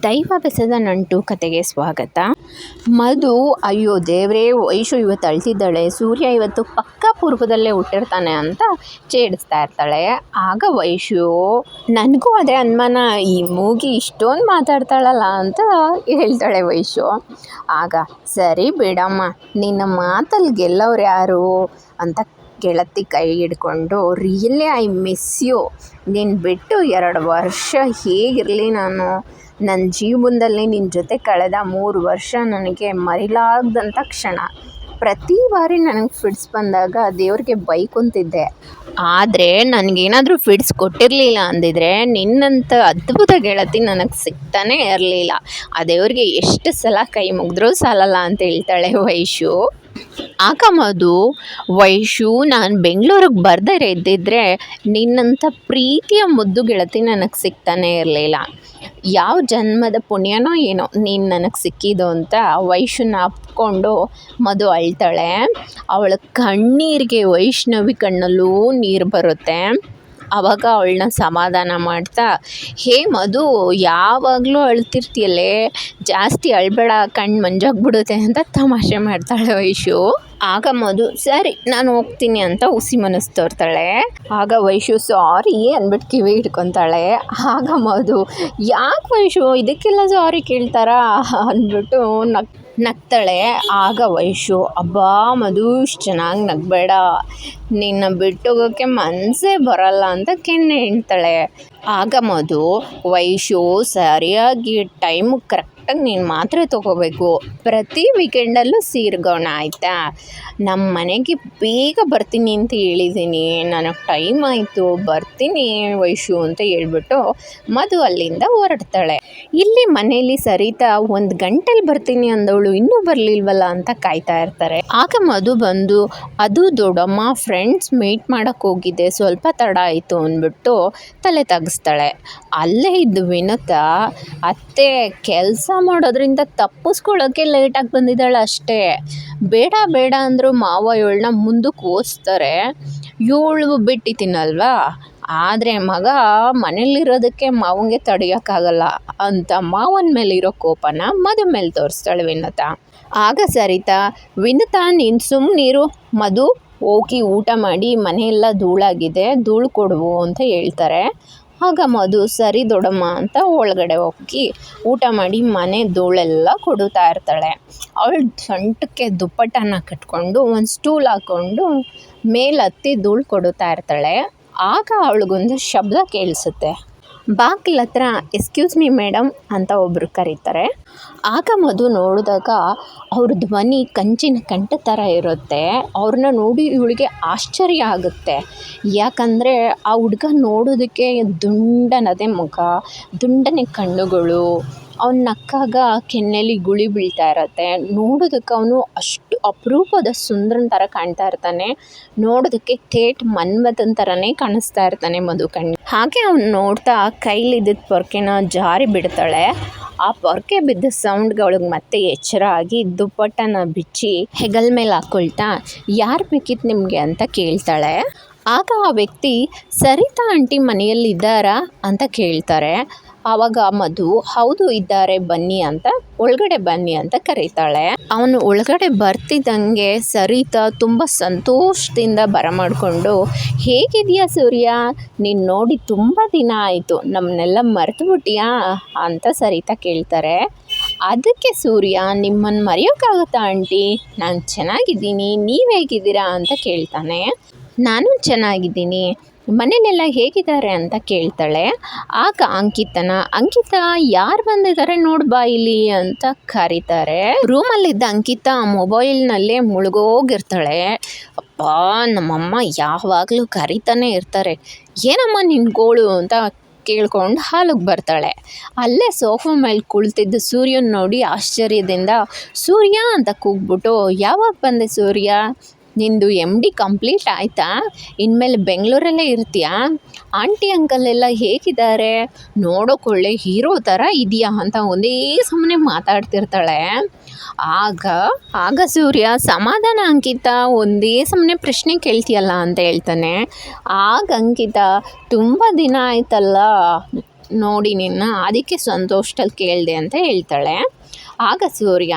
ದೈವ ಬೆಸದ ನಂಟು ಕತೆಗೆ ಸ್ವಾಗತ. ಮಧು ಅಯ್ಯೋ ದೇವರೇ, ವೈಶು ಇವತ್ತು ಅಳ್ತಿದ್ದಾಳೆ ಸೂರ್ಯ ಇವತ್ತು ಪಕ್ಕ ಪೂರ್ವದಲ್ಲೇ ಹುಟ್ಟಿರ್ತಾನೆ ಅಂತ ಚೇಡಿಸ್ತಾ ಇರ್ತಾಳೆ. ಆಗ ವೈಶು, ನನಗೂ ಅದೇ ಅನುಮಾನ, ಈ ಮೂಗಿ ಇಷ್ಟೊಂದು ಮಾತಾಡ್ತಾಳಲ್ಲ ಅಂತ ಹೇಳ್ತಾಳೆ ವೈಶು. ಆಗ, ಸರಿ ಬಿಡಮ್ಮ, ನಿನ್ನ ಮಾತಲ್ಲಿ ಗೆಲ್ಲವ್ರು ಯಾರು? ಅಂತ ಗೆಳತಿ ಕೈ ಹಿಡ್ಕೊಂಡು ರಿಯಲಿ ಐ ಮಿಸ್ ಯು. ನೀನು ಬಿಟ್ಟು ಎರಡು ವರ್ಷ ಹೇಗಿರಲಿ ನಾನು? ನನ್ನ ಜೀವನದಲ್ಲಿ ನಿನ್ನ ಜೊತೆ ಕಳೆದ ಮೂರು ವರ್ಷ ನನಗೆ ಮರಿಲಾಗದಂಥ ಕ್ಷಣ. ಪ್ರತಿ ಬಾರಿ ನನಗೆ ಫಿಟ್ಸ್ ಬಂದಾಗ ದೇವ್ರಿಗೆ ಬೈಕೊಂತಿದ್ದೆ. ಆದರೆ ನನಗೇನಾದರೂ ಫಿಟ್ಸ್ ಕೊಟ್ಟಿರಲಿಲ್ಲ ಅಂದಿದ್ರೆ ನಿನ್ನಂಥ ಅದ್ಭುತ ಗೆಳತಿ ನನಗೆ ಸಿಗ್ತಾನೇ ಇರಲಿಲ್ಲ. ಆ ದೇವ್ರಿಗೆ ಎಷ್ಟು ಸಲ ಕೈ ಮುಗಿದ್ರೂ ಸಾಲಲ್ಲ ಅಂತ ಹೇಳ್ತಾಳೆ ವೈಶು. ಆಗ ಮಧು ವೈಶು, ನಾನು ಬೆಂಗಳೂರಿಗೆ ಬರ್ದರೆ ಇದ್ದಿದ್ರೆ ನಿನ್ನಂಥ ಪ್ರೀತಿಯ ಮುದ್ದು ಗೆಳತಿ ನನಗೆ ಸಿಗ್ತಾನೆ ಇರಲಿಲ್ಲ. ಯಾವ ಜನ್ಮದ ಪುಣ್ಯನೋ ಏನೋ ನೀನು ನನಗೆ ಸಿಕ್ಕಿದ್ದು ಅಂತ ವೈಶುನ ಅಪ್ಕೊಂಡು ಮದು ಅಳ್ತಾಳೆ. ಅವಳ ಕಣ್ಣೀರಿಗೆ ವೈಷ್ಣವಿ ಕಣ್ಣಲ್ಲೂ ನೀರು ಬರುತ್ತೆ. ಆವಾಗ ಅವಳನ್ನ ಸಮಾಧಾನ ಮಾಡ್ತಾ, ಹೇ ಮಧು, ಯಾವಾಗಲೂ ಅಳ್ತಿರ್ತೀಯಲ್ಲೇ? ಜಾಸ್ತಿ ಅಳ್ಬೇಡ ಕಣ್ಣು ಮಂಜಾಗ್ಬಿಡುತ್ತೆ ಅಂತ ತಮಾಷೆ ಮಾಡ್ತಾಳೆ ವೈಶು. ಆಗ ಮಧು, ಸರಿ, ನಾನು ಹೋಗ್ತೀನಿ ಅಂತ ಹುಸಿ ಮನಸ್ಸು ತೋರ್ತಾಳೆ. ಆಗ ವೈಶು, ಸಾರಿ ಅಂದ್ಬಿಟ್ಟು ಕಿವಿ ಹಿಡ್ಕೊತಾಳೆ. ಆಗ ಮಧು, ಯಾಕೆ ವೈಶು, ಇದಕ್ಕೆಲ್ಲ ಸಾರಿ ಕೇಳ್ತಾರಾ? ಅಂದ್ಬಿಟ್ಟು ನಗ್ ನಗ್ತಾಳೆ ಆಗ ವೈಶು, ಅಬ್ಬಾ, ಮಧು, ಇಷ್ಟು ಚೆನ್ನಾಗಿ ನಗಬೇಡ. ನಿನ್ನ ಬಿಟ್ಟೋಗೋಕ್ಕೆ ಮನಸ್ಸೇ ಬರಲ್ಲ ಅಂತ ಕೆನ್ನೆ ಹೇಳ್ತಾಳೆ ಆಗ ಮಧು, ವೈಶು, ಸರಿಯಾಗಿ ಟೈಮಿಗೆ ಕರೆಕ್ಟಾಗಿ ನೀನು ಮಾತ್ರೆ ತೊಗೋಬೇಕು. ಪ್ರತಿ ವೀಕೆಂಡಲ್ಲೂ ಸೀರ್ಗೋಣ ಆಯಿತಾ? ನಮ್ಮ ಮನೆಗೆ ಬೇಗ ಬರ್ತೀನಿ ಅಂತ ಹೇಳಿದ್ದೀನಿ ನನಗೆ ಟೈಮ್ ಆಯಿತು. ಬರ್ತೀನಿ ವೈಶು ಅಂತ ಹೇಳ್ಬಿಟ್ಟು ಮಧು ಅಲ್ಲಿಂದ ಹೊರಡ್ತಾಳೆ. ಇಲ್ಲಿ ಮನೆಯಲ್ಲಿ ಸರಿತಾ ಒಂದು ಗಂಟೆಲಿ ಬರ್ತೀನಿ ಅಂದವಳು ಇನ್ನೂ ಬರಲಿಲ್ವಲ್ಲ ಅಂತ ಕಾಯ್ತಾ ಇರ್ತಾರೆ. ಆಗ ಮಧು ಬಂದು, ಅದು ದೊಡ್ಡಮ್ಮ ಫ್ರೆಂಡ್ಸ್ ಮೀಟ್ ಮಾಡೋಕ್ಕೆ ಹೋಗಿದ್ದೆ. ಸ್ವಲ್ಪ ತಡ ಆಯಿತು ಅಂದ್ಬಿಟ್ಟು ತಲೆ ತಗ್ಸ್ತಾಳೆ. ಅಲ್ಲೇ ಇದ್ದು ವಿನತ, ಅತ್ತೆ, ಕೆಲಸ ಮಾಡೋದ್ರಿಂದ ತಪ್ಪಿಸ್ಕೊಳ್ಳೋಕ್ಕೆ ಲೇಟಾಗಿ ಬಂದಿದ್ದಾಳೆ ಅಷ್ಟೇ. ಬೇಡ ಬೇಡ ಅಂದರೂ ಮಾವ ಇವಳನ್ನ ಮುಂದಕ್ಕೆ ಓದಿಸ್ತಾರೆ ಇವಳು ತಿನ್ನಲ್ವಾ ಆದರೆ ಮಗ ಮನೇಲಿರೋದಕ್ಕೆ ಮಾವಂಗೆ ತಡೆಯೋಕ್ಕಾಗಲ್ಲ ಅಂತ ಮಾವನ ಮೇಲಿರೋ ಕೋಪನ ಮಧು ಮೇಲೆ ತೋರಿಸ್ತಾಳೆ ವಿನತ. ಆಗ ಸರಿತಾ, ವಿನತಾ, ನೀನು ಸುಮ್ಮನಿರು ಮಧು ಹೋಗಿ ಊಟ ಮಾಡಿ ಮನೆಯೆಲ್ಲ ಧೂಳಾಗಿದೆ, ಧೂಳು ಕೊಡುವು ಅಂತ ಹೇಳ್ತಾರೆ. ಆಗ ಮಧು, ಸರಿ ದೊಡ್ಡಮ್ಮ ಅಂತ ಒಳಗಡೆ ಹೋಗಿ ಊಟ ಮಾಡಿ ಮನೆ ಧೂಳೆಲ್ಲ ಕೊಡುತ್ತಾ ಇರ್ತಾಳೆ. ಅವಳು ಸೊಂಟಕ್ಕೆ ದುಪ್ಪಟ್ಟನ ಕಟ್ಕೊಂಡು ಒಂದು ಸ್ಟೂಲ್ ಹಾಕ್ಕೊಂಡು ಮೇಲತ್ತಿ ಧೂಳು ಕೊಡುತ್ತಾ ಇರ್ತಾಳೆ. ಆಗ ಅವಳಿಗೊಂದು ಶಬ್ದ ಕೇಳಿಸುತ್ತೆ. ಬಾಗಿಲ ಹತ್ರ ಎಕ್ಸ್ಕ್ಯೂಸ್ ಮೀ ಮೇಡಮ್ ಅಂತ ಒಬ್ಬರು ಕರೀತಾರೆ. ಆಗ ಮಧು ನೋಡಿದಾಗ ಅವ್ರ ಧ್ವನಿ ಕಂಚಿನ ಕಂಠ ಥರ ಇರುತ್ತೆ. ಅವ್ರನ್ನ ನೋಡಿ ಇವಳಿಗೆ ಆಶ್ಚರ್ಯ ಆಗುತ್ತೆ. ಯಾಕಂದರೆ ಆ ಹುಡುಗ ನೋಡೋದಕ್ಕೆ ದುಂಡನದೇ ಮುಖ, ದುಂಡನೆ ಕಣ್ಣುಗಳು ಅವ್ನು ನಕ್ಕಾಗ ಕೆನ್ನೆಲಿ ಗುಳಿ ಬೀಳ್ತಾ ಇರುತ್ತೆ. ನೋಡೋದಕ್ಕೆ ಅವನು ಅಷ್ಟು ಅಪರೂಪದ ಸುಂದರನ ಥರ ಕಾಣ್ತಾ ಇರ್ತಾನೆ. ನೋಡೋದಕ್ಕೆ ಥೇಟ್ ಮನ್ಮಥನ ಥರನೇ ಕಾಣಿಸ್ತಾ ಇರ್ತಾನೆ ಮಧು ಕಣ್ಣು. ಹಾಗೆ ಅವ್ನು ನೋಡ್ತಾ ಕೈಲಿದ್ದಿದ್ದ ಪೊರ್ಕೆನ ಜಾರಿ ಬಿಡ್ತಾಳೆ. ಆ ಪೊರ್ಕೆ ಬಿದ್ದ ಸೌಂಡ್ಗಳಿಗೆ ಮತ್ತೆ ಎಚ್ಚರ ಆಗಿ ದುಪ್ಪಟ್ಟನ ಬಿಚ್ಚಿ ಹೆಗಲ್ ಮೇಲೆ ಹಾಕೊಳ್ತಾ, ಯಾರು ಬೇಕಿತ್ತು ನಿಮಗೆ? ಅಂತ ಕೇಳ್ತಾಳೆ. ಆಗ ಆ ವ್ಯಕ್ತಿ, ಸರಿತಾ ಆಂಟಿ ಮನೆಯಲ್ಲಿದ್ದಾರಾ? ಅಂತ ಕೇಳ್ತಾರೆ. ಆವಾಗ ಮಧು, ಹೌದು, ಇದ್ದಾರೆ, ಬನ್ನಿ ಅಂತ, ಒಳಗಡೆ ಬನ್ನಿ ಅಂತ ಕರೀತಾಳೆ. ಅವನು ಒಳಗಡೆ ಬರ್ತಿದ್ದಂಗೆ ಸರಿತಾ ತುಂಬ ಸಂತೋಷದಿಂದ ಬರಮಾಡಿಕೊಂಡು, ಹೇಗಿದೆಯಾ ಸೂರ್ಯ? ನೀನು ನೋಡಿ ತುಂಬ ದಿನ ಆಯಿತು ನಮ್ಮನ್ನೆಲ್ಲ ಮರೆತುಬಿಟ್ಟಿಯಾ ಅಂತ ಸರಿತಾ ಕೇಳ್ತಾರೆ. ಅದಕ್ಕೆ ಸೂರ್ಯ ನಿಮ್ಮನ್ನು ಮರೆಯೋಕ್ಕಾಗುತ್ತಾ ಆಂಟಿ? ನಾನು ಚೆನ್ನಾಗಿದ್ದೀನಿ, ನೀವು ಹೇಗಿದ್ದೀರಾ? ಅಂತ ಕೇಳ್ತಾನೆ. ನಾನು ಚೆನ್ನಾಗಿದ್ದೀನಿ. ಮನೇಲೆಲ್ಲ ಹೇಗಿದ್ದಾರೆ ಅಂತ ಕೇಳ್ತಾಳೆ. ಆಗ ಅಂಕಿತನ, ಅಂಕಿತ, ಯಾರು ಬಂದಿದ್ದಾರೆ ನೋಡ್ಬಾ ಇಲ್ಲಿ ಅಂತ ಕರೀತಾರೆ. ರೂಮಲ್ಲಿದ್ದ ಅಂಕಿತ ಮೊಬೈಲ್ನಲ್ಲೇ ಮುಳುಗೋಗಿರ್ತಾಳೆ. ಅಪ್ಪ, ನಮ್ಮಮ್ಮ ಯಾವಾಗಲೂ ಕರಿತಾನೆ ಇರ್ತಾರೆ. ಏನಮ್ಮ ನಿನ್ನ ಗೋಳು ಅಂತ ಕೇಳ್ಕೊಂಡು ಹಾಲಿಗೆ ಬರ್ತಾಳೆ. ಅಲ್ಲೇ ಸೋಫಾ ಮೇಲೆ ಕುಳಿತಿದ್ದ ಸೂರ್ಯನ ನೋಡಿ ಆಶ್ಚರ್ಯದಿಂದ, ಸೂರ್ಯ ಅಂತ ಕೂಗ್ಬಿಟ್ಟು, ಯಾವಾಗ ಬಂದೆ ಸೂರ್ಯ? ನಿಂದು ಎಂ ಡಿ ಕಂಪ್ಲೀಟ್ ಆಯಿತಾ? ಇನ್ಮೇಲೆ ಬೆಂಗಳೂರಲ್ಲೇ ಇರ್ತೀಯಾ? ಆಂಟಿ ಅಂಕಲ್ ಎಲ್ಲ ಹೇಗಿದ್ದಾರೆ? ನೋಡೋಕೆ ಒಳ್ಳೆ ಹೀರೋ ಥರ ಇದೆಯಾ ಅಂತ ಒಂದೇ ಸಮನೆ ಮಾತಾಡ್ತಿರ್ತಾಳೆ. ಆಗ ಆಗ ಸೂರ್ಯ, ಸಮಾಧಾನ ಅಂಕಿತ, ಒಂದೇ ಸಮನೆ ಪ್ರಶ್ನೆ ಕೇಳ್ತೀಯಲ್ಲ ಅಂತ ಹೇಳ್ತಾನೆ. ಆಗ ಅಂಕಿತ, ತುಂಬ ದಿನ ಆಯ್ತಲ್ಲ? ನೋಡಿ ನಿನ್ನ, ಅದಕ್ಕೆ ಸಂತೋಷದಲ್ಲಿ ಕೇಳಿದೆ ಅಂತ ಹೇಳ್ತಾಳೆ. ಆಗ ಸೂರ್ಯ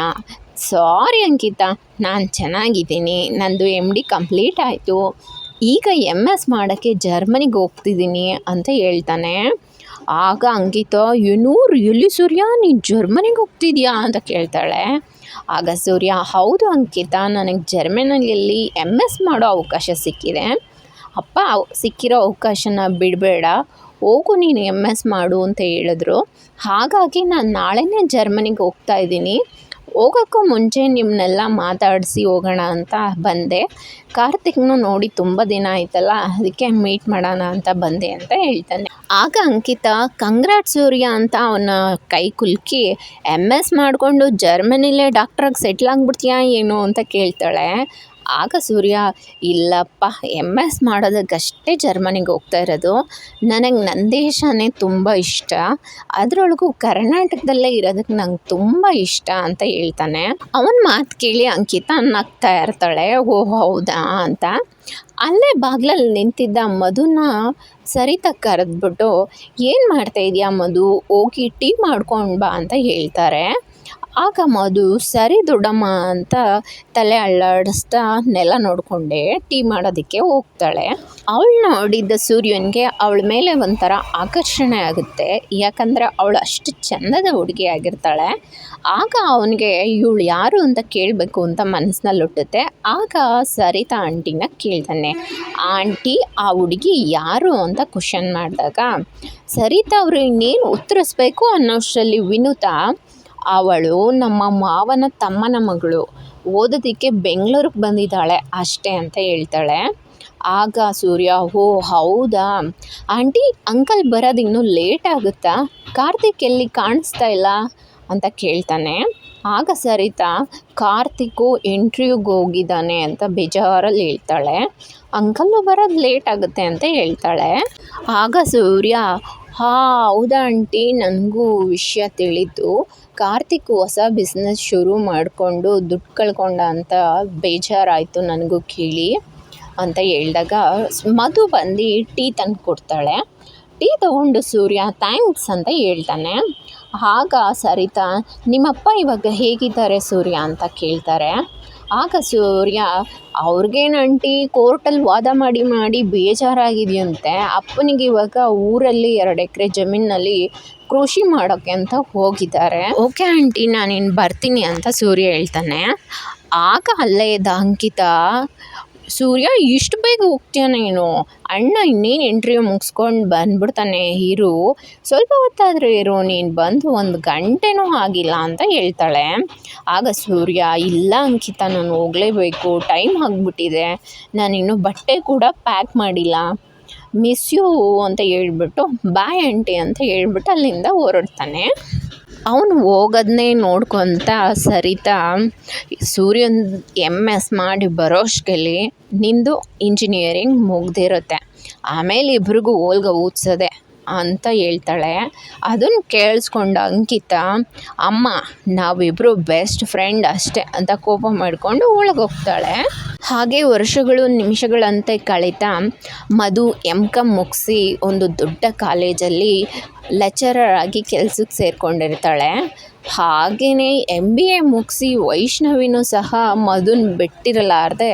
ಸಾರಿ ಅಂಕಿತಾ ನಾನು ಚೆನ್ನಾಗಿದ್ದೀನಿ. ನಂದು ಎಂ ಡಿ ಕಂಪ್ಲೀಟ್ ಆಯಿತು. ಈಗ ಎಂ ಎಸ್ ಮಾಡೋಕ್ಕೆ ಜರ್ಮನಿಗೆ ಹೋಗ್ತಿದ್ದೀನಿ ಅಂತ ಹೇಳ್ತಾನೆ. ಆಗ ಅಂಕಿತ ಏನೂರು ಎಲ್ಲಿ ಸೂರ್ಯ? ನೀನು ಜರ್ಮನಿಗೆ ಹೋಗ್ತಿದ್ಯಾ? ಅಂತ ಕೇಳ್ತಾಳೆ. ಆಗ ಸೂರ್ಯ, ಹೌದು ಅಂಕಿತ, ನನಗೆ ಜರ್ಮನಿಯಲ್ಲಿ ಎಂ ಎಸ್ ಮಾಡೋ ಅವಕಾಶ ಸಿಕ್ಕಿದೆ. ಅಪ್ಪ, ಸಿಕ್ಕಿರೋ ಅವಕಾಶನ ಬಿಡಬೇಡ. ಹೋಗು, ನೀನು ಎಂ ಎಸ್ ಮಾಡು ಅಂತ ಹೇಳಿದ್ರು. ಹಾಗಾಗಿ ನಾನು ನಾಳೆನೇ ಜರ್ಮನಿಗೆ ಹೋಗ್ತಾ ಇದ್ದೀನಿ. ಹೋಗೋಕ್ಕೂ ಮುಂಚೆ ನಿಮ್ಮನ್ನೆಲ್ಲ ಮಾತಾಡಿಸಿ ಹೋಗೋಣ ಅಂತ ಬಂದೆ. ಕಾರ್ತಿಕ್ನು ನೋಡಿ ತುಂಬ ದಿನ ಆಯ್ತಲ್ಲ, ಅದಕ್ಕೆ ಮೀಟ್ ಮಾಡೋಣ ಅಂತ ಬಂದೆ ಅಂತ ಹೇಳ್ತಾನೆ. ಆಗ ಅಂಕಿತ, ಕಂಗ್ರಾಟ್ ಸೂರ್ಯ ಅಂತ ಅವನ ಕೈ ಕುಲ್ಕಿ ಎಂ ಎಸ್ ಮಾಡಿಕೊಂಡು ಜರ್ಮನಿಲೇ ಡಾಕ್ಟ್ರಾಗಿ ಸೆಟ್ಲ್ ಆಗಿಬಿಡ್ತೀಯಾ ಏನು ಅಂತ ಕೇಳ್ತಾಳೆ. ಆಗ ಸೂರ್ಯ, ಇಲ್ಲಪ್ಪ ಎಂ ಎಸ್ ಮಾಡೋದಕ್ಕಷ್ಟೇ ಜರ್ಮನಿಗೆ ಹೋಗ್ತಾ ಇರೋದು. ನನಗೆ ನನ್ನ ದೇಶನೇ ತುಂಬ ಇಷ್ಟ. ಅದರೊಳಗೂ ಕರ್ನಾಟಕದಲ್ಲೇ ಇರೋದಕ್ಕೆ ನಂಗೆ ತುಂಬ ಇಷ್ಟ ಅಂತ ಹೇಳ್ತಾನೆ. ಅವನ ಮಾತು ಕೇಳಿ ಅಂಕಿತ ನಗ್ತಾ ಇರ್ತಾಳೆ. ಓ ಹೌದಾ ಅಂತ. ಅಲ್ಲೇ ಬಾಗ್ಲಲ್ಲಿ ನಿಂತಿದ್ದ ಮಧುನ ಸರಿತಾ ಕರೆದ್ಬಿಟ್ಟು, ಏನು ಮಾಡ್ತಾ ಇದೆಯಾ ಮಧು? ಹೋಗಿ ಟೀ ಮಾಡ್ಕೊಂಡು ಬಾ ಅಂತ ಹೇಳ್ತಾರೆ. ಆಗ ಮಧು, ಸರಿ ದೊಡ್ಡಮ್ಮ ಅಂತ ತಲೆ ಅಳ್ಳಾಡಿಸ್ತಾ ನೆಲ ನೋಡಿಕೊಂಡೆ ಟೀ ಮಾಡೋದಕ್ಕೆ ಹೋಗ್ತಾಳೆ. ಅವಳು ನೋಡಿದ್ದ ಸೂರ್ಯನಿಗೆ ಅವಳ ಮೇಲೆ ಒಂಥರ ಆಕರ್ಷಣೆ ಆಗುತ್ತೆ. ಯಾಕಂದರೆ ಅವಳು ಅಷ್ಟು ಚಂದದ ಹುಡುಗಿ ಆಗಿರ್ತಾಳೆ. ಆಗ ಅವನಿಗೆ, ಇವಳು ಯಾರು ಅಂತ ಕೇಳಬೇಕು ಅಂತ ಮನಸ್ಸಿನಲ್ಲಿ ಹುಟ್ಟುತ್ತೆ ಆಗ ಸರಿತಾ ಆಂಟಿನ ಕೇಳ್ತಾನೆ. ಆಂಟಿ, ಆ ಹುಡುಗಿ ಯಾರು ಅಂತ ಕ್ವಶನ್ ಮಾಡಿದಾಗ, ಸರಿತಾ ಅವರು ಇನ್ನೇನು ಉತ್ತರಿಸ್ಬೇಕು ಅನ್ನೋಷ್ಟರಲ್ಲಿ ವಿನುತಾ ಅವಳು ನಮ್ಮ ಮಾವನ ತಮ್ಮನ ಮಗಳು ಓದೋದಕ್ಕೆ ಬೆಂಗಳೂರಿಗೆ ಬಂದಿದ್ದಾಳೆ ಅಷ್ಟೇ ಅಂತ ಹೇಳ್ತಾಳೆ. ಆಗ ಸೂರ್ಯ, ಓ ಹೌದಾ? ಆಂಟಿ, ಅಂಕಲ್ ಬರೋದು ಇನ್ನೂ ಲೇಟ್ ಆಗುತ್ತಾ? ಕಾರ್ತಿಕ್ ಎಲ್ಲಿ ಕಾಣಿಸ್ತಾ ಇಲ್ಲ? ಅಂತ ಕೇಳ್ತಾನೆ. ಆಗ ಸರಿತಾ ಕಾರ್ತಿಕ್ಕು ಇಂಟ್ರ್ಯೂಗೆ ಹೋಗಿದ್ದಾನೆ ಅಂತ ಬೇಜಾರಲ್ಲಿ ಹೇಳ್ತಾಳೆ. ಅಂಕಲ್ಲು ಬರೋದು ಲೇಟ್ ಆಗುತ್ತೆ ಅಂತ ಹೇಳ್ತಾಳೆ. ಆಗ ಸೂರ್ಯ, ಹಾ, ಹೌದಾ ಆಂಟಿ? ನನಗೂ ವಿಷಯ ತಿಳಿತು. ಕಾರ್ತಿಕ್ ಹೊಸ ಬಿಸ್ನೆಸ್ ಶುರು ಮಾಡಿಕೊಂಡು ದುಡ್ಡು ಕಳ್ಕೊಂಡ ಅಂತ ಬೇಜಾರಾಯಿತು ನನಗೂ ಕೇಳಿ ಅಂತ ಹೇಳಿದಾಗ ಮಧು ಬಂದು ಟೀ ತಂದು ಕೊಡ್ತಾಳೆ. ಟೀ ತಗೊಂಡು ಸೂರ್ಯ ಥ್ಯಾಂಕ್ಸ್ ಅಂತ ಹೇಳ್ತಾನೆ. ಆಗ ಸರಿತಾ, ನಿಮ್ಮಪ್ಪ ಇವಾಗ ಹೇಗಿದ್ದಾರೆ ಸೂರ್ಯ? ಅಂತ ಕೇಳ್ತಾರೆ. ಆಗ ಸೂರ್ಯ ಅವ್ರಿಗೇನು ಆಂಟಿ ಕೋರ್ಟಲ್ಲಿ ವಾದ ಮಾಡಿ ಮಾಡಿ ಬೇಜಾರಾಗಿದೆಯಂತೆ. ಅಪ್ಪನಿಗೆ ಇವಾಗ ಊರಲ್ಲಿ ಎರಡು ಎಕರೆ ಜಮೀನಲ್ಲಿ ಕೃಷಿ ಮಾಡೋಕ್ಕೆ ಅಂತ ಹೋಗಿದ್ದಾರೆ. ಓಕೆ ಆಂಟಿ ನಾನಿನ್ನು ಬರ್ತೀನಿ ಅಂತ ಸೂರ್ಯ ಹೇಳ್ತಾನೆ. ಆಗ ಅಲ್ಲೇ ಇದ್ದ ಅಂಕಿತ, ಸೂರ್ಯ, ಇಷ್ಟು ಬೇಗ ಹೋಗ್ತೀಯ ನೀನು? ಅಣ್ಣ ಇನ್ನೇನು ಇಂಟರ್ವ್ಯೂ ಮುಗಿಸ್ಕೊಂಡು ಬಂದ್ಬಿಡ್ತಾನೆ, ಇರು. ಸ್ವಲ್ಪ ಹೊತ್ತಾದರೂ ಇರು, ನೀನು ಬಂದು ಒಂದು ಗಂಟೆನೂ ಆಗಿಲ್ಲ ಅಂತ ಹೇಳ್ತಾಳೆ. ಆಗ ಸೂರ್ಯ, ಇಲ್ಲ ಅಂಕಿತ, ನಾನು ಹೋಗಲೇಬೇಕು ಟೈಮ್ ಆಗಿಬಿಟ್ಟಿದೆ. ನಾನಿನ್ನೂ ಬಟ್ಟೆ ಕೂಡ ಪ್ಯಾಕ್ ಮಾಡಿಲ್ಲ. ಮಿಸ್ ಯು ಅಂತ ಹೇಳ್ಬಿಟ್ಟು ಬಾಯ್ ಆಂಟಿ ಅಂತ ಹೇಳ್ಬಿಟ್ಟು ಅಲ್ಲಿಂದ ಹೊರಡ್ತಾನೆ ಅವನು ಹೋಗೋದನ್ನೇ ನೋಡ್ಕೊತ, ಸರಿತಾ, ಸೂರ್ಯನ್ ಎಂ ಎಸ್ ಮಾಡಿ ಬರೋಷ್ಗಲ್ಲಿ ನಿಂದು ಇಂಜಿನಿಯರಿಂಗ್ ಮುಗ್ದಿರುತ್ತೆ. ಆಮೇಲೆ ಇಬ್ರಿಗೂ ಓಲ್ಗ ಊದ್ಸೋದೆ. ಅಂತ ಹೇಳ್ತಾಳೆ. ಅದನ್ನು ಕೇಳಿಸ್ಕೊಂಡ ಅಂಕಿತ, ಅಮ್ಮ ನಾವಿಬ್ಬರು ಬೆಸ್ಟ್ ಫ್ರೆಂಡ್ ಅಷ್ಟೇ ಅಂತ ಕೋಪ ಮಾಡಿಕೊಂಡು ಒಳಗೋಗ್ತಾಳೆ. ಹಾಗೆ ವರ್ಷಗಳು, ನಿಮಿಷಗಳಂತೆ ಕಳೀತಾ, ಮಧು ಎಂ ಕಮ್ ಮುಗಿಸಿ ಒಂದು ದೊಡ್ಡ ಕಾಲೇಜಲ್ಲಿ ಲೆಕ್ಚರರ್ ಆಗಿ ಕೆಲ್ಸಕ್ಕೆ ಸೇರಿಕೊಂಡಿರ್ತಾಳೆ. ಹಾಗೆಯೇ ಎಂ ಬಿ ಎ ಮುಗಿಸಿ ವೈಷ್ಣವಿನೂ ಸಹ ಮಧುನ ಬಿಟ್ಟಿರಲಾರ್ದೆ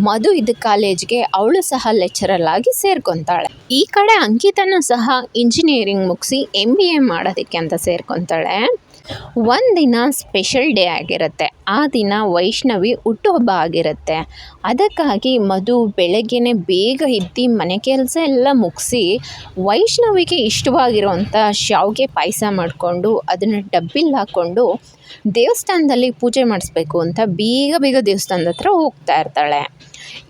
ಮಧು ಇದ್ದ ಕಾಲೇಜ್ಗೆ ಅವಳು ಸಹ ಲೆಕ್ಚರಲ್ ಆಗಿ ಸೇರ್ಕೊತಾಳೆ. ಈ ಕಡೆ ಅಂಕಿತನೂ ಸಹ ಇಂಜಿನಿಯರಿಂಗ್ ಮುಗಿಸಿ ಎಂ ಬಿ ಎ ಮಾಡೋದಕ್ಕೆ ಅಂತ ಸೇರ್ಕೊತಾಳೆ. ಒಂದಿನ ಸ್ಪೆಷಲ್ ಡೇ ಆಗಿರುತ್ತೆ. ಆ ದಿನ ವೈಷ್ಣವಿ ಹುಟ್ಟುಹಬ್ಬ ಆಗಿರುತ್ತೆ. ಅದಕ್ಕಾಗಿ ಮಧು ಬೆಳಗ್ಗೆನೇ ಬೇಗ ಎದ್ದು ಮನೆ ಕೆಲಸ ಎಲ್ಲ ಮುಗಿಸಿ ವೈಷ್ಣವಿಗೆ ಇಷ್ಟವಾಗಿರುವಂಥ ಶಾವಿಗೆ ಪಾಯಸ ಮಾಡಿಕೊಂಡು ಅದನ್ನು ಡಬ್ಬಿಲ್ ಹಾಕ್ಕೊಂಡು ದೇವಸ್ಥಾನದಲ್ಲಿ ಪೂಜೆ ಮಾಡಿಸ್ಬೇಕು ಅಂತ ಬೇಗ ಬೇಗ ದೇವಸ್ಥಾನದ ಹತ್ರ ಹೋಗ್ತಾ ಇರ್ತಾಳೆ.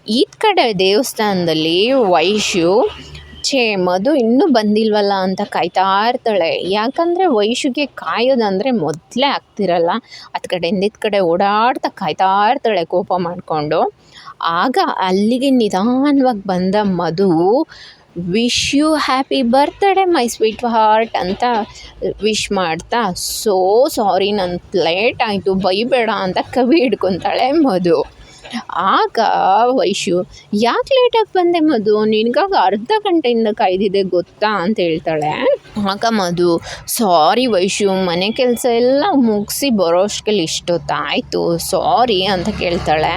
ಈ ಕಡೆ ದೇವಸ್ಥಾನದಲ್ಲಿ ವೈಶು ಛೇ ಮಧು ಇನ್ನೂ ಬಂದಿಲ್ವಲ್ಲ ಅಂತ ಕಾಯ್ತಾ ಇರ್ತಾಳೆ. ಯಾಕಂದರೆ ವಯಸ್ಸಿಗೆ ಕಾಯೋದಂದರೆ ಮೊದಲೇ ಆಗ್ತಿರಲ್ಲ. ಹತ್ತು ಕಡೆಯಿಂದ ಕಡೆ ಓಡಾಡ್ತಾ ಕಾಯ್ತಾ ಇರ್ತಾಳೆ ಕೋಪ ಮಾಡಿಕೊಂಡು. ಆಗ ಅಲ್ಲಿಗೆ ನಿಧಾನವಾಗಿ ಬಂದ Madhu wish you happy birthday my sweetheart ಅಂತ ವಿಶ್ ಮಾಡ್ತಾ ಸೋ ಸಾರಿ ನನ್ನ ಲೇಟ್ ಆಯಿತು, ಬೈಬೇಡ ಅಂತ ಕವಿ ಹಿಡ್ಕೊತಾಳೆ ಮಧು. ಆಗ ವೈಶು ಯಾಕೆ ಲೇಟಾಗಿ ಬಂದೆ ಮಧು? ನಿನಗಾಗ ಅರ್ಧ ಗಂಟೆಯಿಂದ ಕಾಯ್ದಿದೆ ಗೊತ್ತಾ ಅಂತ ಹೇಳ್ತಾಳೆ. ಆಗ ಮಧು, ಸಾರಿ ವೈಶು ಮನೆ ಕೆಲಸ ಎಲ್ಲ ಮುಗಿಸಿ ಬರೋಷ್ಟಲ್ಲಿ ಇಷ್ಟೊತ್ತಾಯಿತು, ಸಾರಿ ಅಂತ ಕೇಳ್ತಾಳೆ.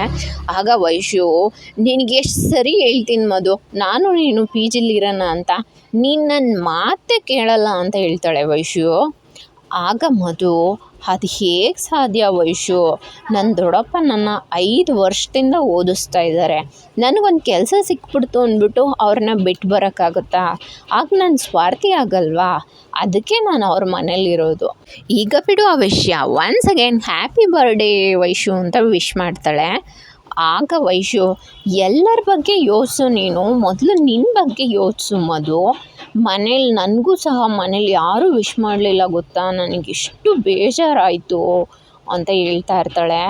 ಆಗ ವೈಶು ನಿನಗೆ ಎಷ್ಟು ಸರಿ ಹೇಳ್ತೀನಿ ಮಧು? ನಾನು ನೀನು ಪಿ ಜಿಲಿರೋಣ ಅಂತ. ನೀನು ನನ್ನ ಮಾತೇ ಕೇಳಲ್ಲ ಅಂತ ಹೇಳ್ತಾಳೆ ವೈಶು ಆಗ ಮಧು ಅದು ಹೇಗೆ ಸಾಧ್ಯ ವೈಶು? ನನ್ನ ದೊಡ್ಡಪ್ಪ ನನ್ನ ಐದು ವರ್ಷದಿಂದ ಓದಿಸ್ತಾ ಇದ್ದಾರೆ ನನಗೊಂದು ಕೆಲಸ ಸಿಕ್ಬಿಡ್ತು ಅಂದ್ಬಿಟ್ಟು ಅವ್ರನ್ನ ಬಿಟ್ಟು ಬರೋಕ್ಕಾಗುತ್ತಾ? ಆಗ ನಾನು ಸ್ವಾರ್ಥಿ ಆಗಲ್ವಾ? ಅದಕ್ಕೆ ನಾನು ಅವ್ರ ಮನೇಲಿರೋದು ಈಗ ಬಿಡು ಆ ವಿಷಯ. Once again happy birthday Vaishu ಅಂತ ವಿಶ್ ಮಾಡ್ತಾಳೆ. ಆಗ ವೈಶು, ಎಲ್ಲರ ಬಗ್ಗೆ ಯೋಚಿಸು ನೀನು. ಮೊದಲು ನಿನ್ನ ಬಗ್ಗೆ ಯೋಚಿಸು ಮಧು. ಮನೇಲಿ ನನಗೂ ಸಹ ಮನೇಲಿ ಯಾರೂ ವಿಶ್ ಮಾಡಲಿಲ್ಲ ಗೊತ್ತಾ? ನನಗೆ ಇಷ್ಟು ಬೇಜಾರಾಯಿತು ಅಂತ ಹೇಳ್ತಾ ಇರ್ತಾಳೆ.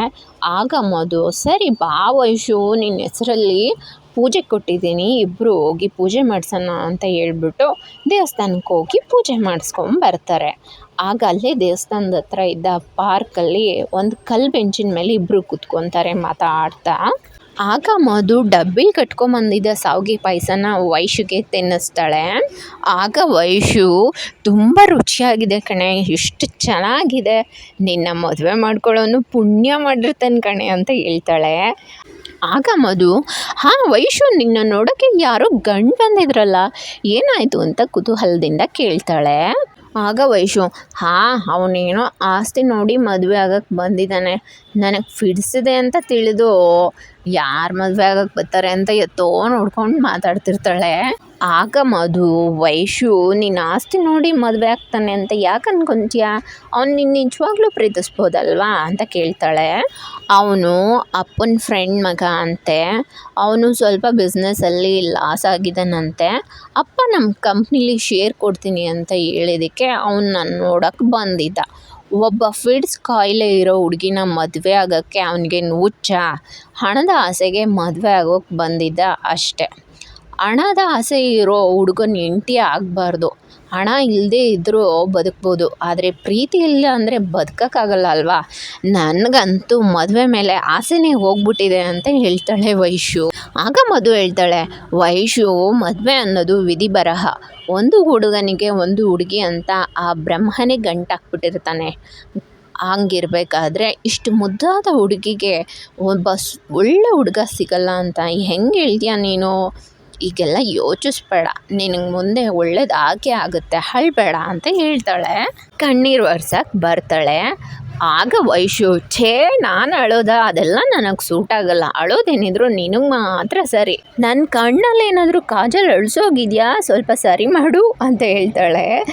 ಆಗ ಮಧು, ಸರಿ ಬಾ ವೈಶು ನಿನ್ನ ಹೆಸರಲ್ಲಿ ಪೂಜೆ ಕೊಟ್ಟಿದ್ದೀನಿ ಇಬ್ಬರು ಹೋಗಿ ಪೂಜೆ ಮಾಡಿಸೋಣ ಅಂತ ಹೇಳ್ಬಿಟ್ಟು ದೇವಸ್ಥಾನಕ್ಕೆ ಹೋಗಿ ಪೂಜೆ ಮಾಡಿಸ್ಕೊಂಡು ಬರ್ತಾರೆ. ಆಗ ಅಲ್ಲೇ ದೇವಸ್ಥಾನದ ಹತ್ರ ಇದ್ದ ಪಾರ್ಕಲ್ಲಿ ಒಂದು ಕಲ್ಲು ಬೆಂಚಿನ ಮೇಲೆ ಇಬ್ಬರು ಕೂತ್ಕೊತಾರೆ ಮಾತಾಡ್ತಾ. ಆಗ ಮಧು ಡಬ್ಬಿಲಿ ಕಟ್ಕೊಂಬಂದಿದ್ದ ಶಾವ್ಗೆ ಪಾಯಸನ ವೈಶುಗೆ ತಿನ್ನಿಸ್ತಾಳೆ. ಆಗ ವೈಶು, ತುಂಬ ರುಚಿಯಾಗಿದೆ ಕಣೆ ಎಷ್ಟು ಚೆನ್ನಾಗಿದೆ. ನಿನ್ನ ಮದುವೆ ಮಾಡ್ಕೊಳ್ಳೋನು ಪುಣ್ಯ ಮಾಡಿರ್ತಾನೆ ಕಣೆ, ಅಂತ ಹೇಳ್ತಾಳೆ. ಆಗ ಮಧು, ಹಾಂ ವೈಶು, ನಿನ್ನ ನೋಡೋಕ್ಕೆ ಯಾರೋ ಗಂಡು ಬಂದಿದ್ರಲ್ಲ, ಏನಾಯಿತು ಅಂತ ಕುತೂಹಲದಿಂದ ಕೇಳ್ತಾಳೆ. ಆಗ ವೈಶು, ಹಾಂ, ಅವನೇನೋ ಆಸ್ತಿ ನೋಡಿ ಮದುವೆ ಆಗಕ್ಕೆ ಬಂದಿದ್ದಾನೆ. ನನಗೆ ಫಿಡ್ಸಿದೆ ಅಂತ ತಿಳಿದು ಯಾರು ಮದುವೆ ಆಗಕ್ಕೆ ಬರ್ತಾರೆ ಅಂತ ಎತ್ತೋ ನೋಡ್ಕೊಂಡು ಮಾತಾಡ್ತಿರ್ತಾಳೆ. ಆಗ ಮಧು, ವೈಶು ನಿನ್ನ ಆಸ್ತಿ ನೋಡಿ ಮದುವೆ ಆಗ್ತಾನೆ ಅಂತ ಯಾಕೆ ಅನ್ಕೊಂತೀಯ? ಅವ್ನು ನಿನ್ನ ನಿಜವಾಗ್ಲೂ ಪ್ರೀತಿಸ್ಬೋದಲ್ವಾ? ಅಂತ ಕೇಳ್ತಾಳೆ. ಅವನು ಅಪ್ಪನ ಫ್ರೆಂಡ್ ಮಗ ಅಂತೆ. ಅವನು ಸ್ವಲ್ಪ ಬಿಸ್ನೆಸ್ಸಲ್ಲಿ ಲಾಸ್ ಆಗಿದ್ದಾನಂತೆ ಅಪ್ಪ ನಮ್ಮ ಕಂಪ್ನಿಲಿ ಶೇರ್ ಕೊಡ್ತೀನಿ ಅಂತ ಹೇಳಿದ್ದಕ್ಕೆ ಅವನು ನನ್ನ ನೋಡೋಕ್ಕೆ ಬಂದಿದ್ದ. ಒಬ್ಬ ಫಿಡ್ಸ್ ಕಾಯಿಲೆ ಇರೋ ಹುಡುಗಿನ ಮದುವೆ ಆಗೋಕ್ಕೆ ಅವನಿಗೆ ಹುಚ್ಚ ಹಣದ ಆಸೆಗೆ ಮದುವೆ ಆಗೋಕ್ಕೆ ಬಂದಿದ್ದ ಅಷ್ಟೆ. ಹಣದ ಆಸೆ ಇರೋ ಹುಡುಗನ ಹೆಂಡ್ತಿ ಆಗಬಾರ್ದು. ಹಣ ಇಲ್ಲದೇ ಇದ್ದರೂ ಬದುಕ್ಬೋದು. ಆದರೆ ಪ್ರೀತಿ ಇಲ್ಲ ಅಂದರೆ ಬದುಕೋಕ್ಕಾಗಲ್ಲ ಅಲ್ವಾ? ನನಗಂತೂ ಮದುವೆ ಮೇಲೆ ಆಸೆನೇ ಹೋಗ್ಬಿಟ್ಟಿದೆ ಅಂತ ಹೇಳ್ತಾಳೆ ವೈಶು. ಆಗ ಮಧು ಹೇಳ್ತಾಳೆ, ವೈಶು, ಮದುವೆ ಅನ್ನೋದು ವಿಧಿ ಬರಹ. ಒಂದು ಹುಡುಗನಿಗೆ ಒಂದು ಹುಡುಗಿ ಅಂತ ಆ ಬ್ರಹ್ಮನೇ ಗಂಟಾಕ್ಬಿಟ್ಟಿರ್ತಾನೆ. ಹಂಗಿರ್ಬೇಕಾದ್ರೆ ಇಷ್ಟು ಮುದ್ದಾದ ಹುಡುಗಿಗೆ ಒಬ್ಬ ಒಳ್ಳೆ ಹುಡುಗ ಸಿಗಲ್ಲ ಅಂತ ಹೆಂಗೆ ಹೇಳ್ತೀಯ ನೀನು? ಈಗೆಲ್ಲ ಯೋಚಿಸ್ಬೇಡ. ನಿನಗೆ ಮುಂದೆ ಒಳ್ಳೇದು ಆಗೇ ಆಗುತ್ತೆ, ಅಳ್ಬೇಡ ಅಂತ ಹೇಳ್ತಾಳೆ. ಕಣ್ಣೀರು ಒರ್ಸಕ್ಕೆ ಬರ್ತಾಳೆ. ಆಗ ವೈಶು, ಛೇ, ನಾನು ಅಳೋದ, ಅದೆಲ್ಲ ನನಗೆ ಸೂಟ್ ಆಗಲ್ಲ. ಅಳೋದೇನಿದ್ರು ನಿನಗೆ ಮಾತ್ರ ಸರಿ. ನನ್ನ ಕಣ್ಣಲ್ಲಿ ಏನಾದರೂ ಕಾಜಲ್ ಅಳಿಸೋಗಿದ್ಯಾ? ಸ್ವಲ್ಪ ಸರಿ ಮಾಡು, ಅಂತ ಹೇಳ್ತಾಳೆ.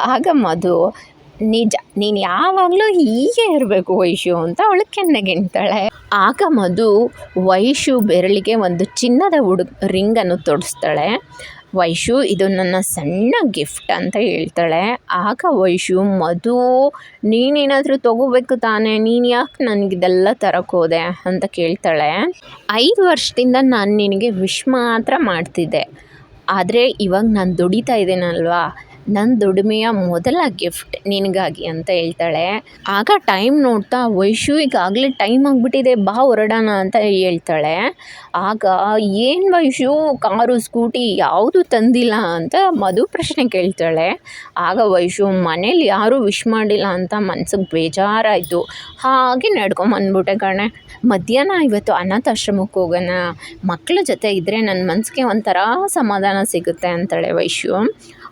ಆಗ ಮಧು, ನಿಜ, ನೀನು ಯಾವಾಗಲೂ ಹೀಗೆ ಇರಬೇಕು ವೈಶು, ಅಂತ ಅವಳು ಕೆನ್ನೆಗೆಣ್ತಾಳೆ ಆಗ ಮಧು, ವೈಶು ಬೆರಳಿಗೆ ಒಂದು ಚಿನ್ನದ ಹುಡುಗ, ರಿಂಗನ್ನು ತೊಡಿಸ್ತಾಳೆ. ವೈಶು, ಇದು ನನ್ನ ಸಣ್ಣ ಗಿಫ್ಟ್ ಅಂತ ಹೇಳ್ತಾಳೆ. ಆಗ ವೈಶು, ಮಧು, ನೀನೇನಾದರೂ ತಗೋಬೇಕು ತಾನೇ, ನೀನು ಯಾಕೆ ನನಗಿದೆಲ್ಲ ತರಕೋದೆ ಅಂತ ಕೇಳ್ತಾಳೆ. ಐದು ವರ್ಷದಿಂದ ನಾನು ನಿನಗೆ ವಿಶ್ ಮಾತ್ರ ಮಾಡ್ತಿದ್ದೆ. ಆದರೆ ಇವಾಗ ನಾನು ದುಡಿತಾ ಇದ್ದೇನಲ್ವಾ? ನನ್ನ ದುಡಿಮೆಯ ಮೊದಲ ಗಿಫ್ಟ್ ನಿನಗಾಗಿ ಅಂತ ಹೇಳ್ತಾಳೆ. ಆಗ ಟೈಮ್ ನೋಡ್ತಾ ವೈಶು ಈಗಾಗಲೇ ಟೈಮ್ ಆಗಿಬಿಟ್ಟಿದೆ, ಬಾ ಹೊರಡೋಣ ಅಂತ ಹೇಳ್ತಾಳೆ. ಆಗ ಏನು ವೈಶು, ಕಾರು ಸ್ಕೂಟಿ ಯಾವುದು ತಂದಿಲ್ಲ ಅಂತ ಮಧು ಪ್ರಶ್ನೆ ಕೇಳ್ತಾಳೆ. ಆಗ ವೈಶು, ಮನೇಲಿ ಯಾರೂ ವಿಶ್ ಮಾಡಿಲ್ಲ ಅಂತ ಮನ್ಸಿಗೆ ಬೇಜಾರಾಯಿತು. ಹಾಗೆ ನಡ್ಕೊಂಬಂದ್ಬಿಟ್ಟೆ ಕಣೆ. ಮಧ್ಯಾಹ್ನ ಇವತ್ತು ಅನಾಥಾಶ್ರಮಕ್ಕೆ ಹೋಗೋಣ. ಮಕ್ಕಳ ಜೊತೆ ಇದ್ದರೆ ನನ್ನ ಮನಸ್ಸಿಗೆ ಒಂಥರ ಸಮಾಧಾನ ಸಿಗುತ್ತೆ ಅಂತಾಳೆ ವೈಶು.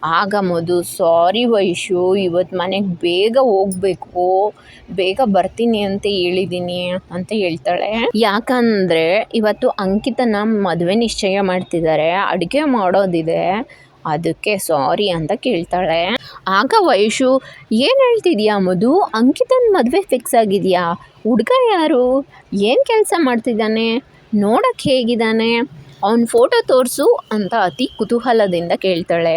ಆಗ ಮಧು, ಸಾರಿ ವೈಶು ಇವತ್ತು ಮನೆಗೆ ಬೇಗ ಹೋಗ್ಬೇಕು. ಬೇಗ ಬರ್ತೀನಿ ಅಂತ ಹೇಳಿದ್ದೀನಿ ಅಂತ ಹೇಳ್ತಾಳೆ. ಯಾಕಂದರೆ ಇವತ್ತು ಅಂಕಿತನ ಮದುವೆ ನಿಶ್ಚಯ ಮಾಡ್ತಿದ್ದಾರೆ ಅಡುಗೆ ಮಾಡೋದಿದೆ. ಅದಕ್ಕೆ ಸಾರಿ ಅಂತ ಕೇಳ್ತಾಳೆ. ಆಗ ವಯಸ್ಸು ಏನು ಹೇಳ್ತಿದ್ಯಾ ಮಧು? ಅಂಕಿತನ ಮದುವೆ ಫಿಕ್ಸ್ ಆಗಿದೆಯಾ? ಹುಡುಗ ಯಾರು? ಏನು ಕೆಲಸ ಮಾಡ್ತಿದ್ದಾನೆ? ನೋಡೋಕ್ಕೆ ಹೇಗಿದ್ದಾನೆ? ಅವನ ಫೋಟೋ ತೋರಿಸು ಅಂತ ಅತಿ ಕುತೂಹಲದಿಂದ ಕೇಳ್ತಾಳೆ.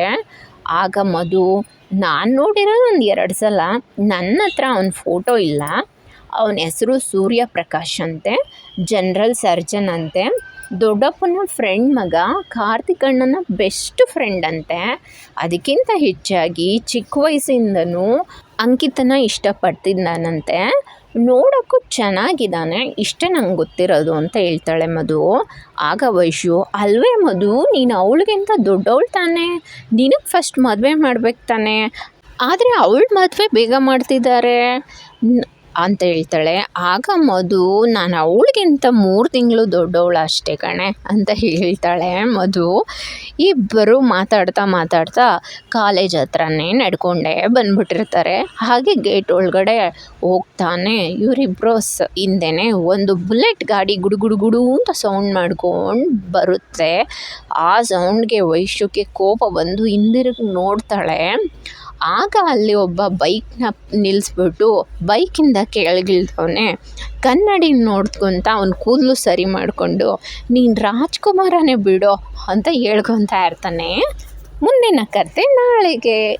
ಆಗ ಮಧು, ನಾನು ನೋಡಿರೋದು ಒಂದು ಎರಡು ಸಲ. ನನ್ನ ಹತ್ರ ಅವನ ಫೋಟೋ ಇಲ್ಲ. ಅವನ ಹೆಸರು ಸೂರ್ಯಪ್ರಕಾಶ್ ಅಂತೆ ಜನರಲ್ ಸರ್ಜನ್ ಅಂತೆ. ದೊಡ್ಡಪ್ಪನ ಫ್ರೆಂಡ್ ಮಗ ಕಾರ್ತಿಕಣ್ಣನ ಬೆಸ್ಟ್ ಫ್ರೆಂಡ್ ಅಂತೆ. ಅದಕ್ಕಿಂತ ಹೆಚ್ಚಾಗಿ ಚಿಕ್ಕ ವಯಸ್ಸಿಂದನೂ ಅಂಕಿತನ ಇಷ್ಟಪಡ್ತಿದ್ದಾನಂತೆ ನೋಡೋಕ್ಕೂ ಚೆನ್ನಾಗಿದ್ದಾನೆ. ಇಷ್ಟೇ ನಂಗೆ ಗೊತ್ತಿರೋದು ಅಂತ ಹೇಳ್ತಾಳೆ ಮಧು. ಆಗ ವೈಶು, ಅಲ್ವೇ ಮಧು, ನೀನು ಅವಳಿಗಿಂತ ದೊಡ್ಡವಳು ತಾನೆ. ನಿನಗೆ ಫಸ್ಟ್ ಮದುವೆ ಮಾಡ್ಬೇಕು ತಾನೆ. ಆದರೆ ಅವಳು ಮದುವೆ ಬೇಗ ಮಾಡ್ತಿದ್ದಾರೆ ಅಂತ ಹೇಳ್ತಾಳೆ. ಆಗ ಮಧು, ನಾನು ಅವಳಿಗಿಂತ ಮೂರು ತಿಂಗಳು ದೊಡ್ಡವಳು ಅಷ್ಟೇ ಕಣೆ ಅಂತ ಹೇಳ್ತಾಳೆ ಮಧು. ಇಬ್ಬರು ಮಾತಾಡ್ತಾ ಮಾತಾಡ್ತಾ ಕಾಲೇಜ್ ಹತ್ರನೇ ನಡ್ಕೊಂಡೇ ಬಂದ್ಬಿಟ್ಟಿರ್ತಾರೆ. ಹಾಗೆ ಗೇಟ್ ಒಳಗಡೆ ಹೋಗ್ತಾನೆ ಇವರಿಬ್ಬರು ಸ ಹಿಂದೆನೇ ಒಂದು ಬುಲೆಟ್ ಗಾಡಿ ಗುಡು ಗುಡು ಗುಡು ಅಂತ ಸೌಂಡ್ ಮಾಡ್ಕೊಂಡು ಬರುತ್ತೆ. ಆ ಸೌಂಡ್ಗೆ ವೈಶ್ಯಕ್ಕೆ ಕೋಪ ಬಂದು ಹಿಂದಿರುಗಿ ನೋಡ್ತಾಳೆ. ಆಗ ಅಲ್ಲಿ ಒಬ್ಬ ಬೈಕ್ನ ನಿಲ್ಲಿಸ್ಬಿಟ್ಟು ಬೈಕಿಂದ ಕೆಳಗಿಳ್ದವನೆ ಕನ್ನಡಿ ನೋಡ್ಕೊತ ಅವ್ನ ಕೂದಲು ಸರಿ ಮಾಡಿಕೊಂಡು, ನೀನು ರಾಜ್ಕುಮಾರನೇ ಬಿಡೋ ಅಂತ ಹೇಳ್ಕೊತಾ ಇರ್ತಾನೆ. ಮುಂದಿನ ಕತೆ ನಾಳೆಗೆ.